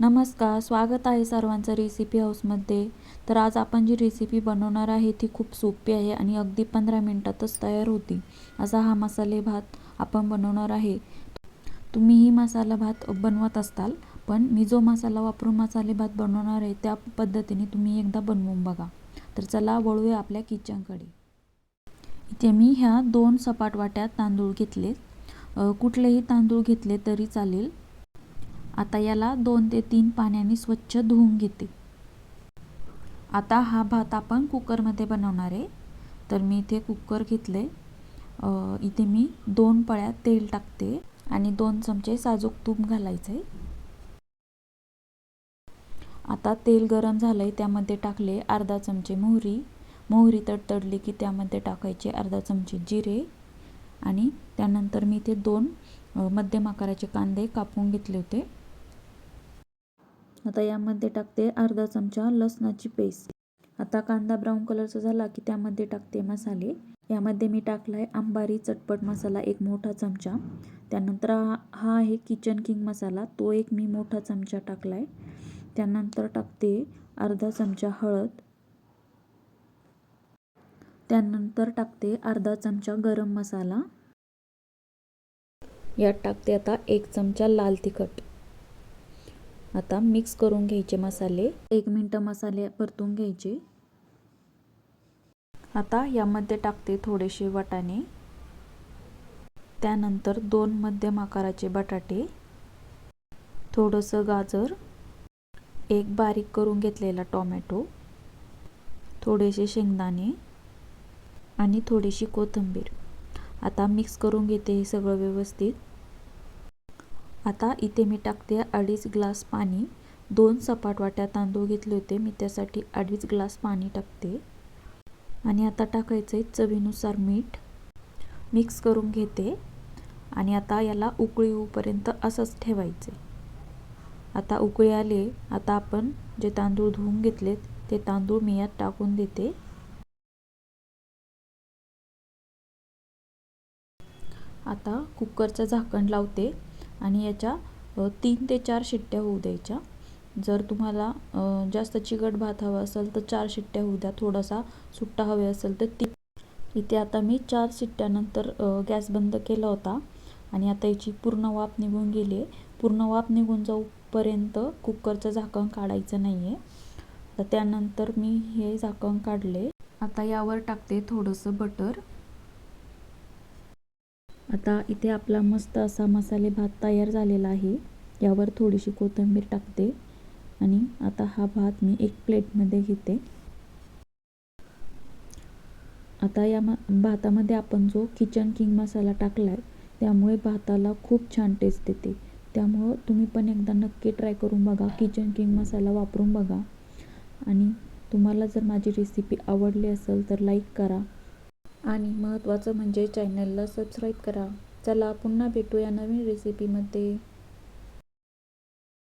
नमस्कार स्वागत आहे सर्वांचं रेसिपी हाऊसमध्ये तर आज आपण जी रेसिपी बनवणार आहे ती खूप सोपी आहे आणि अगदी पंधरा मिनटातच तयार होती. असा हा मसाले भात आपण बनवणार आहे. तुम्हीही मसाला भात बनवत असताल पण मी जो मसाला वापरून मसाले भात बनवणार आहे त्या पद्धतीने तुम्ही एकदा बनवून बघा. तर चला वळूया आपल्या किचनकडे इथे मी ह्या दोन सपाट वाट्यात तांदूळ घेतले कुठलेही तांदूळ घेतले तरी चालेल. आता याला दोन ते तीन पाण्याने स्वच्छ धुवून घेते. आता हा भात आपण कुकरमध्ये बनवणार आहे. तर मी इथे कुकर घेतले इथे मी दोन पळ्या तेल टाकते आणि दोन चमचे साजूक तूप घालायचे आता तेल गरम झालं आहे त्यामध्ये टाकले अर्धा चमचे मोहरी. मोहरी तडतडली की त्यामध्ये टाकायचे अर्धा चमचे जिरे. आणि त्यानंतर मी ते दोन मध्यम आकाराचे कांदे कापून घेतले होते. आता यामध्ये टाकते अर्धा चमचा लसणाची पेस्ट. आता कांदा ब्राऊन कलरचा झाला की त्यामध्ये टाकते मसाले. यामध्ये मी टाकला आहे आंबारी चटपट मसाला एक मोठा चमचा. त्यानंतर हा हा आहे किचन किंग मसाला. तो एक मी मोठा चमचा टाकला आहे त्यानंतर टाकते अर्धा चमचा हळद. त्यानंतर टाकते अर्धा चमचा गरम मसाला. यात टाकते आता एक चमचा लाल तिखट. आता मिक्स करून घ्यायचे मसाले. एक मिनटं मसाले परतून घ्यायचे. आता यामध्ये टाकते थोडेसे वाटाणे. त्यानंतर दोन मध्यम आकाराचे बटाटे. थोडंसं गाजर. एक बारीक करून घेतलेला टोमॅटो. थोडेसे शेंगदाणे. आणि थोडीशी कोथिंबीर. आता मिक्स करून घेते हे सगळं व्यवस्थित. आता इथे मी टाकते अडीच ग्लास पाणी. दोन सपाट वाट्या तांदूळ घेतले होते. मी त्यासाठी अडीच ग्लास पाणी टाकते. आणि आता टाकायचं आहे चवीनुसार मीठ. मिक्स करून घेते. आणि आता याला उकळी येऊपर्यंत असंच ठेवायचे. आता उकळी आले. आता आपण जे तांदूळ धुवून घेतलेत ते तांदूळ मी यात टाकून देते. आता कुकरचं झाकण लावते. आणि याच्या तीन ते चार शिट्ट्या होऊ द्यायच्या. जर तुम्हाला जास्त चिकट भात हवा असेल तर चार शिट्ट्या होऊ द्या. थोडासा सुट्टा हवे असेल तर ती. इथे आता मी चार शिट्ट्यानंतर गॅस बंद केला होता आणि आता याची पूर्ण वाफ निघून गेली आहे. पूर्ण वाफ निघून जाऊपर्यंत कुकरचं झाकण काढायचं नाही आहे तर त्यानंतर मी हे झाकण काढले. आता यावर टाकते थोडंसं बटर. आता इथे आपला मस्त असा मसाले भात तयार झालेला आहे. यावर थोडीशी कोथिंबीर टाकते आणि आता हा भात मी एक प्लेटमध्ये घेते. आता या म भातामध्ये आपण जो किचन किंग मसाला टाकला आहे त्यामुळे भाताला खूप छान टेस्ट येते त्यामुळं तुम्ही पण एकदा नक्की ट्राय करून बघा. किचन किंग मसाला वापरून बघा. आणि तुम्हाला जर माझी रेसिपी आवडली असेल तर लाईक करा. आणि महत्त्वाचं म्हणजे चॅनलला सबस्क्राईब करा. चला पुन्हा भेटूया नवीन रेसिपीमध्ये